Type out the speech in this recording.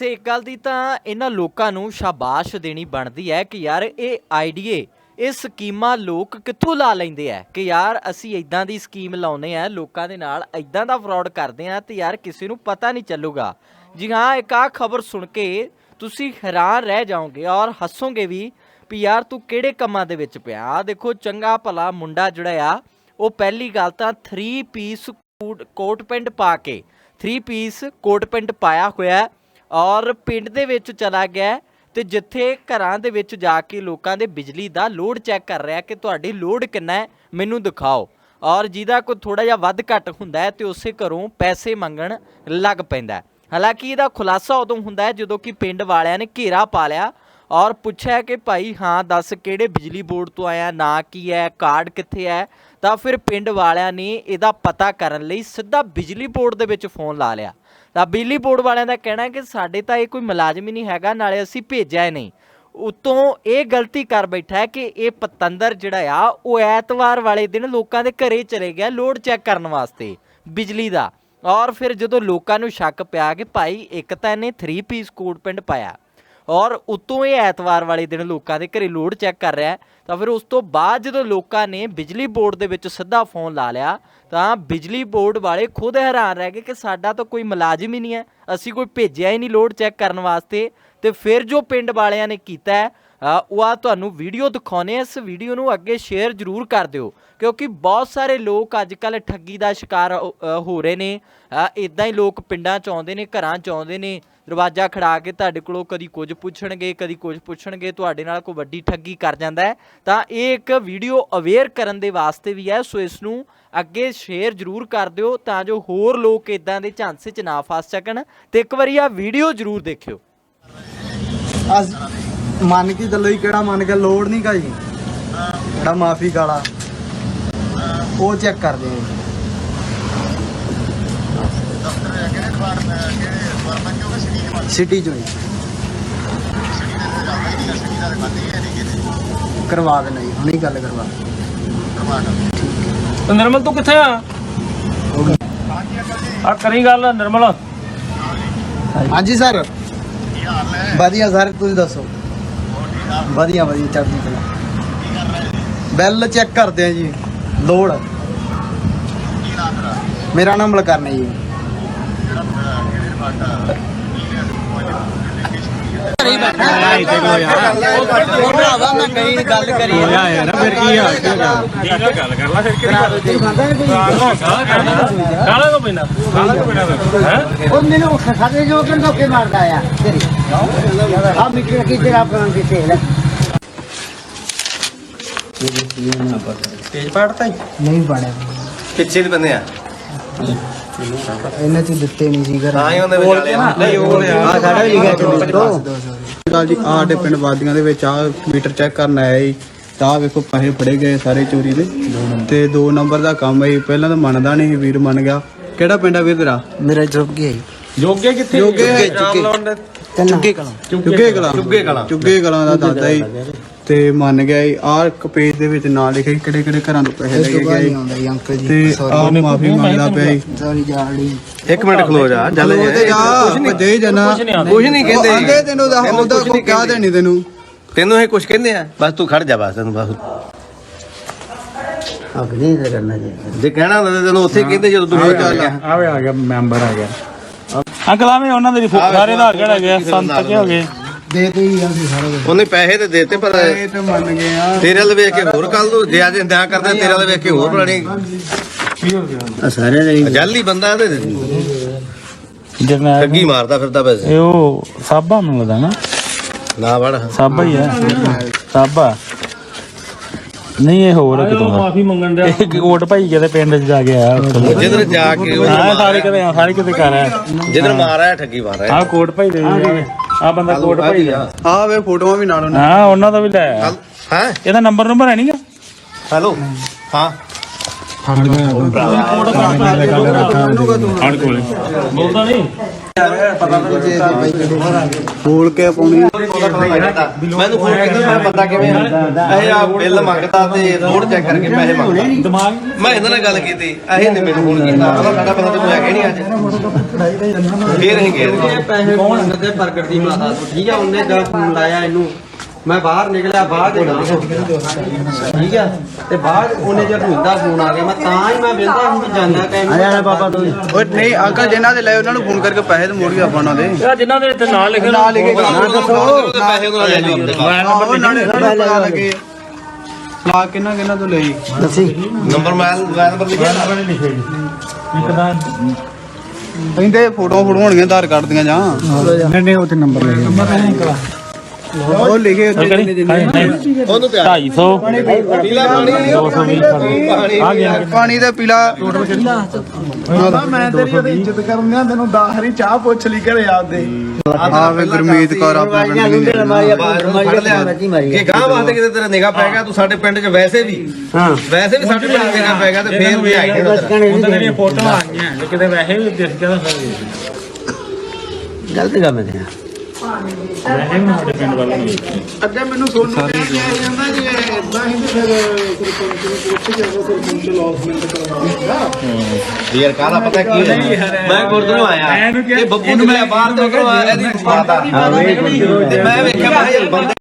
ਤੇ ਇੱਕ ਗੱਲ ਦੀ ਤਾਂ ਇਹਨਾਂ ਲੋਕਾਂ ਨੂੰ ਸ਼ਾਬਾਸ਼ ਦੇਣੀ ਬਣਦੀ ਹੈ ਕਿ ਯਾਰ ਇਹ ਆਈਡੀਏ, ਇਹ ਸਕੀਮਾਂ ਲੋਕ ਕਿੱਥੋਂ ਲਾ ਲੈਂਦੇ ਆ ਕਿ ਯਾਰ ਅਸੀਂ ਇਦਾਂ ਦੀ ਸਕੀਮ ਲਾਉਨੇ ਆ, ਲੋਕਾਂ ਦੇ ਨਾਲ ਇਦਾਂ ਦਾ ਫਰਾਡ ਕਰਦੇ ਆ ਤੇ ਯਾਰ ਕਿਸੇ ਨੂੰ ਪਤਾ ਨਹੀਂ ਚੱਲੂਗਾ। ਜੀ ਹਾਂ, ਇੱਕ ਆ ਖਬਰ ਸੁਣ ਕੇ ਤੁਸੀਂ ਹੈਰਾਨ ਰਹਿ ਜਾਓਗੇ ਔਰ ਹੱਸੋਗੇ ਵੀ ਵੀ ਯਾਰ ਤੂੰ ਕਿਹੜੇ ਕੰਮਾਂ ਦੇ ਵਿੱਚ ਪਿਆ? ਆਹ ਦੇਖੋ, ਚੰਗਾ ਭਲਾ ਮੁੰਡਾ ਜਿਹੜਾ ਆ, ਉਹ ਪਹਿਲੀ ਗੱਲ ਤਾਂ 3 ਪੀਸ ਕੋਟ ਪੈਂਟ ਪਾ ਕੇ 3 ਪੀਸ ਕੋਟ ਪੈਂਟ ਪਾਇਆ ਹੋਇਆ ਔਰ ਪਿੰਡ ਦੇ ਵਿੱਚ ਚਲਾ ਗਿਆ ਹੈ ਤੇ ਜਿੱਥੇ ਘਰਾਂ ਦੇ ਵਿੱਚ ਜਾ ਕੇ ਲੋਕਾਂ ਦੇ ਬਿਜਲੀ ਦਾ ਲੋਡ ਚੈੱਕ ਕਰ ਰਿਹਾ ਕਿ ਤੁਹਾਡੀ ਲੋਡ ਕਿੰਨਾ ਹੈ, ਮੈਨੂੰ ਦਿਖਾਓ। ਔਰ ਜਿਹਦਾ ਕੋਈ ਥੋੜਾ ਜਿਹਾ ਵੱਧ ਘੱਟ ਹੁੰਦਾ ਹੈ ਤੇ ਉਸੇ ਘਰੋਂ ਪੈਸੇ ਮੰਗਣ ਲੱਗ ਪੈਂਦਾ ਹਾਲਾਂਕਿ ਇਹਦਾ ਖੁਲਾਸਾ ਉਦੋਂ ਹੁੰਦਾ ਹੈ ਜਦੋਂ ਕਿ ਪਿੰਡ ਵਾਲਿਆਂ ਨੇ ਘੇਰਾ ਪਾ ਲਿਆ ਔਰ ਪੁੱਛਿਆ ਕਿ ਭਾਈ, ਹਾਂ, ਦੱਸ ਕਿਹੜੇ ਬਿਜਲੀ ਬੋਰਡ ਤੋਂ ਆਇਆ, ਨਾਂ ਕੀ ਹੈ, ਕਾਰਡ ਕਿੱਥੇ ਹੈ? ਤਾਂ ਫਿਰ ਪਿੰਡ ਵਾਲਿਆਂ ਨੇ ਇਹਦਾ ਪਤਾ ਕਰਨ ਲਈ ਸਿੱਧਾ ਬਿਜਲੀ ਬੋਰਡ ਦੇ ਵਿੱਚ ਫੋਨ ਲਾ ਲਿਆ। ਤਾਂ ਬਿਜਲੀ ਬੋਰਡ ਵਾਲਿਆਂ ਦਾ ਕਹਿਣਾ ਹੈ ਕਿ ਸਾਡੇ ਤਾਂ ਇਹ ਕੋਈ ਮੁਲਾਜ਼ਮ ਹੀ ਨਹੀਂ ਹੈਗਾ, ਨਾਲੇ ਅਸੀਂ ਭੇਜਿਆ ਹੀ ਨਹੀਂ। ਉਤੋਂ ਇਹ ਗਲਤੀ ਕਰ ਬੈਠਾ ਹੈ ਕਿ ਇਹ ਪਤੰਦਰ ਜਿਹੜਾ ਆ, ਉਹ ਐਤਵਾਰ ਵਾਲੇ ਦਿਨ ਲੋਕਾਂ ਦੇ ਘਰੇ ਚਲੇ ਗਿਆ ਲੋਡ ਚੈੱਕ ਕਰਨ ਵਾਸਤੇ ਬਿਜਲੀ ਦਾ। ਔਰ ਫਿਰ ਜਦੋਂ ਲੋਕਾਂ ਨੂੰ ਸ਼ੱਕ ਪਿਆ ਕਿ ਭਾਈ ਇੱਕ ਤਾਂ ਇਹਨੇ 3 ਪੀਸ ਕੋਟ ਪਿੰਡ ਪਾਇਆ। ਔਰ ਉਤੋਂ ਇਹ ਐਤਵਾਰ ਵਾਲੇ ਦਿਨ ਲੋਕਾਂ ਦੇ ਘਰੇ ਲੋਡ ਚੈੱਕ ਕਰ ਰਿਹਾ ਤਾਂ ਫਿਰ ਉਸ ਤੋਂ ਬਾਅਦ ਜਦੋਂ ਲੋਕਾਂ ਨੇ ਬਿਜਲੀ ਬੋਰਡ ਦੇ ਵਿੱਚ ਸਿੱਧਾ ਫੋਨ ਲਾ ਲਿਆ, ਤਾਂ ਬਿਜਲੀ ਬੋਰਡ ਵਾਲੇ ਖੁਦ ਹੈਰਾਨ ਰਹਿ ਗਏ ਕਿ ਸਾਡਾ ਤਾਂ ਕੋਈ ਮੁਲਾਜ਼ਮ ਹੀ ਨਹੀਂ ਹੈ, ਅਸੀਂ ਕੋਈ ਭੇਜਿਆ ਹੀ ਨਹੀਂ ਲੋਡ ਚੈੱਕ ਕਰਨ ਵਾਸਤੇ, ਤੇ ਫਿਰ ਜੋ ਪਿੰਡ ਵਾਲਿਆਂ ਨੇ ਕੀਤਾ ਉਹ ਆ ਤੁਹਾਨੂੰ ਵੀਡੀਓ ਦਿਖਾਉਨੇ ਆ ਇਸ ਵੀਡੀਓ ਨੂੰ ਅੱਗੇ ਸ਼ੇਅਰ ਜ਼ਰੂਰ ਕਰ ਦਿਓ, ਕਿਉਂਕਿ ਬਹੁਤ ਸਾਰੇ ਲੋਕ ਅੱਜ ਕੱਲ ਠੱਗੀ ਦਾ ਸ਼ਿਕਾਰ ਹੋ- ਹੋ ਰਹੇ ਨੇ ਇਦਾਂ ਹੀ ਲੋਕ ਪਿੰਡਾਂ ਚ ਆਉਂਦੇ ਨੇ, ਘਰਾਂ ਚ ਆਉਂਦੇ ਨੇ ਰਵਾਜ਼ਾ ਖੜਾ ਕੇ ਤੁਹਾਡੇ ਕੋਲੋਂ ਕਦੀ ਕੁਝ ਪੁੱਛਣਗੇ, ਕਦੀ ਕੁਝ ਪੁੱਛਣਗੇ, ਤੁਹਾਡੇ ਨਾਲ ਕੋਈ ਵੱਡੀ ਠੱਗੀ ਕਰ ਜਾਂਦਾ ਹੈ, ਤਾਂ ਇਹ ਇੱਕ ਵੀਡੀਓ ਅਵੇਅਰ ਕਰਨ ਦੇ ਵਾਸਤੇ ਵੀ ਹੈ, ਸੋ ਇਸ ਨੂੰ ਅੱਗੇ ਸ਼ੇਅਰ ਜ਼ਰੂਰ ਕਰ ਦਿਓ ਤਾਂ ਜੋ ਹੋਰ ਲੋਕ ਇਦਾਂ ਦੇ ਝਾਂਸੇ 'ਚ ਨਾ ਫਸ ਸਕਣ ਤੇ ਇੱਕ ਵਾਰੀ ਆ ਵੀਡੀਓ ਜ਼ਰੂਰ ਦੇਖਿਓ। ਅਸ ਮੰਨ ਕੇ ਚੱਲੋ ਹੀ ਕਿਹੜਾ ਮੰਨ ਕੇ ਲੋੜ ਨਹੀਂ ਕਾ ਜੀ। ਜਿਹੜਾ ਮਾਫੀ ਕਾਲਾ ਉਹ ਚੈੱਕ ਕਰਦੇ ਆ ਸਿਟੀ ਚੋਂ ਜੀ ਕਰਵਾ ਦੇਣਾ ਜੀ ਹੁਣੇ ਗੱਲ ਕਰਵਾ ਤੇ ਨਿਰਮਲ ਤੂੰ ਕਿੱਥੇ ਆ? ਆ ਕਰੀ ਗੱਲ ਨਿਰਮਲ। ਹਾਂਜੀ ਸਰ। ਵਧੀਆ ਸਰ ਤੁਸੀਂ ਦੱਸੋ? ਵਧੀਆ ਵਧੀਆ ਚੜ੍ਹਦੀ ਕਲਾ। ਬੈਲ ਚੈੱਕ ਕਰਦੇ ਆ ਜੀ ਲੋਡ ਮੇਰਾ ਨਾਮ ਮਲਕਰਨ ਹੈ ਜੀ। ਭਰਾਵਾ ਮੈਂ ਕਈ ਗੱਲ ਕਰੀ ਯਾਰ ਫਿਰ ਕੀ ਆ ਗੱਲ ਕਰ ਲੈ ਫਿਰ ਕਿਹੜੀ ਕਾਲਾ ਕੋ ਪੈਣਾ ਕਾਲਾ ਕੋ ਪੈਣਾ ਹੈ ਉਹ ਮੈਨੂੰ ਖਾਦੇ ਜੋ ਕਿ ਧੋਕੇ ਮਾਰਦਾ ਆ ਤੇਰੀ ਆ ਮਿੱਟੀ ਕੀ ਤੇਰਾ ਆਪਣਾ ਕਿਤੇ ਹੈ ਤੇਜ ਪਾੜਤਾ ਹੀ ਨਹੀਂ ਬਣਿਆ ਪਿੱਛੇ ਦੇ ਬੰਦੇ ਆ ਇਹਨਾਂ ਚ ਦਿੱਤੇ ਨਹੀਂ ਸੀ ਘਰ ਤਾਂ ਹੀ ਉਹਦੇ ਵਿਚਾਲੇ ਆ। ਨਹੀਂ ਉਹ ਆ ਸਾਡਾ ਵੀ ਲਿਖਿਆ ਚਲੋ ਗੱਲ ਜੀ ਆਹ ਸਾਡੇ ਪਿੰਡ ਵਾਦੀਆਂ ਦੇ ਵਿੱਚ ਆ ਮੀਟਰ ਚੈੱਕ ਕਰਨ ਆਇਆ ਜੀ। ਤਾਂ ਵੇਖੋ ਪੈਸੇ ਫੜੇ ਗਏ ਸਾਰੇ ਚੋਰੀ ਦੇ। ਤੇ 2 ਨੰਬਰ ਦਾ ਕੰਮ ਹੈ ਜੀ ਪਹਿਲਾਂ ਤਾਂ ਮੰਨਦਾ ਨਹੀਂ ਸੀ, ਵੀਰ ਮੰਨ ਗਿਆ। ਕਿਹੜਾ ਪਿੰਡ ਆ ਵੀਰ ਤੇਰਾ? ਮੇਰਾ ਜੋਗੀ ਹੈ ਜੋਗੇ ਕਿੱਥੇ? ਜੋਗੇ ਚੁੱਕੇ ਚੁੱਗੇ ਕਲਾਂ। ਚੁੱਗੇ ਕਲਾਂ। ਚੁੱਗੇ ਕਲਾਂ। ਚੁੱਗੇ ਕਲਾਂ ਦਾ ਦਾਦਾ ਜੀ। ਤੇ ਮੰਨ ਗਿਆ ਜੀ ਆਹ ਇੱਕ ਪੇਜ ਦੇ ਵਿੱਚ ਨਾਂ ਲਿਖਿਆ ਕਿਹੜੇ ਕਿਹੜੇ ਘਰਾਂ ਤੋਂ ਪੈਸੇ ਲੈ ਕੇ ਜੀ। ਅੰਕਲ ਤੇ ਆਹ ਮਾਫੀ ਮੰਗਦਾ ਪਿਆ ਜੀ। ਸੌਰੀ ਜਾੜੀ ਇੱਕ ਮਿੰਟ ਖਲੋ ਜਾ ਚੱਲ ਉਹ ਤੇ ਜਾ ਭੱਜੇ ਜਾਣਾ। ਕੁਝ ਨਹੀਂ ਉਹ ਆਂਦੇ ਕਹਿੰਦੇ ਤੈਨੂੰ ਦਾ ਉਹਦਾ ਕੋਈ ਕਹਿ ਕਹਿੰਦੇ। ਦੇਣੀ ਤੈਨੂੰ। ਤੈਨੂੰ ਇਹ ਕੁਝ ਕਹਿੰਦੇ ਆ? ਬਸ ਤੂੰ ਖੜ ਜਾ ਬਸ ਤੈਨੂੰ ਬਸ। ਅਗਨੀ ਦਾ ਕਰਨਾ ਜੀ। ਜੇ ਕਹਿਣਾ ਹੁੰਦਾ ਤਾਂ ਤੈਨੂੰ ਉੱਥੇ ਕਹਿੰਦੇ ਜਦੋਂ ਤੂੰ ਚੱਲ ਗਿਆ ਆਵੇ ਆ ਗਿਆ ਮੈਂਬਰ ਆ ਗਿਆ। ਅੰਕਲ ਆਵੇਂ ਉਹਨਾਂ ਦੇ ਸਾਰੇ ਦਾ ਕਿਹੜਾ ਗਿਆ ਸੰਤ ਕੇ ਹੋ ਗਏ। ਦੇ ਦੇ ਹੀ ਅਸੀਂ ਸਾਰਾ। ਉਹਨੇ ਪੈਸੇ ਤੇ ਦੇਤੇ ਪਰ ਇਹ ਤੇ ਮੰਨ ਗਏ ਆ। ਤੇਰੇ ਵੱਲ ਵੇਖ ਕੇ ਹੋਰ ਕੱਲ ਨੂੰ ਜੇ ਅੱਜ ਇੰਦਿਆ ਕਰਦਾ ਤੇਰੇ ਵੱਲ ਵੇਖ ਕੇ ਹੋਰ ਬਣਾਣੀ ਸਾਰੇ ਦੇ ਜਾਲੀ ਬੰਦਾ ਤੇ। ਜਰਨੈਲ ਠੱਗੀ ਮਾਰਦਾ ਫਿਰਦਾ ਬਸ ਇਹ ਉਹ ਸਾਬਾ ਮੈਨੂੰ ਲੱਗਦਾ ਨਾ। ਨਾ ਵੜ। ਸਾਬਾ ਹੀ ਹੈ। ਸਾਬਾ। ਨਹੀਂ ਇਹ ਹੋਰ ਕਿਤੋਂ ਮਾਫੀ ਮੰਗਣ ਦਾ ਇਹ ਕੋਟ ਭਾਈ ਕਿਤੇ ਪਿੰਡ ਚ ਜਾ ਕੇ ਆਇਆ ਉੱਥੇ। ਜਿੱਧਰ ਜਾ ਕੇ ਉਹ ਹਾਂ ਸਾਰੇ ਕਿਤੇ ਹਾਂ, ਸਾਰੇ ਕਿਤੇ ਕਰ ਆਇਆ। ਜਿੱਧਰ ਮਾਰਿਆ ਠੱਗੀ ਮਾਰਿਆ। ਆਹ ਕੋਟ ਭਾਈ ਦੇ ਆ। ਬੰਦਾ ਕੋਟ ਭਾਈ ਦਾ ਆ। ਵੇ ਫੋਟੋਆਂ ਵੀ ਨਾਲ ਉਹਨਾਂ। ਹਾਂ ਉਹਨਾਂ ਦਾ ਵੀ ਲੈ ਆਇਆ। ਹੈ? ਇਹਦਾ ਨੰਬਰ ਨੰਬਰ ਹੈ ਨਹੀਂਗਾ ਹੈਲੋ। ਹਾਂ। ਹਣ ਕੋਲੇ ਬੋਲਦਾ ਨਹੀਂ? ਬੋਲ ਕੇ ਪਾਉਣੀ। ਮੈਨੂੰ ਫੋਨ ਕੀਤਾ ਮੈਂ ਬੰਦਾ ਕਿਵੇਂ ਆ। ਇਹ ਆ ਬਿੱਲ ਮੰਗਦਾ ਤੇ ਲੋਡ ਚੈੱਕ ਕਰਕੇ ਪੈਸੇ ਮੰਗਦਾ ਦਿਮਾਗ? ਮੈਂ ਇਹਨਾਂ ਨਾਲ ਗੱਲ ਕੀਤੀ ਇਹ ਨੇ ਮੈਨੂੰ ਫੋਨ ਕੀਤਾ। ਕਹਿੰਦਾ ਸਾਡਾ ਤੇ ਹੈਗਾ ਨਹੀਂ ਅੱਜ। ਫੇਰ ਅਸੀਂ ਗਏ। ਪੈਸੇ ਕੌਣ ਤੇ ਪ੍ਰਗਟ ਦੀ ਮਾਤਾ ਤੋਂ ਠੀਕ ਆ ਉਹਨੇ ਦਾ ਫੋਨ ਲਾਇਆ ਇਹਨੂੰ। ਮੈਂ ਬਾਹਰ ਨਿਕਲਿਆ ਬਾਹਰ ਦੇ ਠੀਕ ਆ? ਤੇ ਬਾਹਰ ਉਹਨੇ ਜਦ ਹੁੰਦਾ ਫੋਨ ਆ ਗਿਆ ਮੈਂ ਤਾਂ ਹੀ ਮੈਂ ਵੇਂਦਾ ਹੁਣ ਜਾਂਦਾ ਟਾਈਮ ਆਇਆ ਬਾਬਾ ਤੂੰ। ਓਏ ਨਹੀਂ ਅੰਕਲ ਜਿਨ੍ਹਾਂ ਦੇ ਲਏ ਉਹਨਾਂ ਨੂੰ ਫੋਨ ਕਰਕੇ ਪੈਸੇ ਤੇ ਮੋੜ ਕੇ ਆਪਾਂ ਉਹਨਾਂ ਦੇ। ਯਾਰ ਜਿਨ੍ਹਾਂ ਦੇ ਇੱਥੇ ਨਾਂ ਲਿਖੇ ਨਾ ਲਿਖੇ ਪੈਸੇ ਉਹਨਾਂ ਲੈ। ਆਹੋ ਨਾਲੇ ਨਾਲੇ ਪਤਾ ਲੱਗੇ। ਲਾ ਕਿੰਨਾ ਕਿੰਨਾ ਤੋਂ ਲਈ? ਨੰਬਰ ਮੈਂ ਮੋਬਾਈਲ ਨੰਬਰ ਲਿਖਿਆ ਨਾ। ਲਿਖੇ ਇੱਕ ਤਾਂ ਕਹਿੰਦੇ ਫੋਟੋ ਫੋਟੋ ਹੋਣਗੀਆਂ ਆਧਾਰ ਕਾਰਡ ਦੀਆਂ ਜਾਂ। ਨਹੀਂ ਨਹੀਂ ਉੱਥੇ ਨੰਬਰ ਲਿਖੇ ਉਹ ਲਿਖੇ ਉੱਤੇ ਜਿੰਨੇ ਜਿੰਨੇ ਉਹਨੂੰ ਪਿਆ 250 ਪੀਲਾ ਪਾਣੀ 220 ਆ ਗਿਆ। ਪਾਣੀ ਦਾ ਪੀਲਾ। ਮੈਂ ਤੇਰੀ ਉਹਦੀ ਇੱਜ਼ਤ ਕਰਨ ਦਿਆਂ ਤੈਨੂੰ ਦਾਹਰੀ ਚਾਹ ਪੁੱਛ ਲਈ ਘਰੇ ਆਪਦੇ। ਆ ਵੇ ਗੁਰਮੀਤ ਕੌਰ ਆਪਣੇ ਪਿੰਡ ਦੀ ਕਿ ਗਾਂ ਵਾਸਤੇ ਕਿਤੇ ਤੇਰਾ ਨਿਗਾਹ ਪੈ ਗਿਆ? ਤੂੰ ਸਾਡੇ ਪਿੰਡ 'ਚ ਵੈਸੇ ਵੀ। ਹਾਂ। ਵੈਸੇ ਵੀ ਸਾਡੇ ਪਿੰਡ 'ਚ ਨਿਗਾਹ ਪੈ ਗਿਆ ਤੇ ਫੇਰ ਵੀ ਆਈ ਤੇਰਾ। ਉਹਨਾਂ ਦੀਆਂ ਫੋਟੋਆਂ ਆਈਆਂ ਕਿਤੇ ਵੈਸੇ ਵੀ ਦਿਸ ਗਿਆ ਤਾਂ ਗਲਤ ਗੱਲ ਹੈ ਵੀ ਸਾਡੇ ਪਿੰਡ ਵਾਲੇ ਨੂੰ ਅੱਗੇ ਮੈਨੂੰ ਸੋਨੂੰ ਕਹਿ ਕੇ ਆਇਆ ਜਾਂਦਾ ਕਿ ਇਦਾਂ ਹੀ ਤੇ ਫਿਰ ਸਰਪੰਚ ਨੂੰ ਪੁੱਛ ਕੇ ਉਹ ਸਰਪੰਚ ਲੌਸਮੈਂਟ ਕਰਵਾਉਂਦਾ ਯਾਰ ਕਾਹਦਾ ਪਤਾ ਕੀ ਹੋਇਆ? ਮੈਂ ਗੁਰਦੁਆਰੋਂ ਆਇਆ। ਇਹ ਬੱਬੂ ਨੂੰ ਮਿਲਿਆ ਬਾਹਰ ਤੋਂ ਘਰੋਂ ਆਇਆ ਇਹਦੀ ਮਾਤਾ ਤੇ ਮੈਂ ਵੇਖਿਆ ਮੈਂ ਬੰਦੇ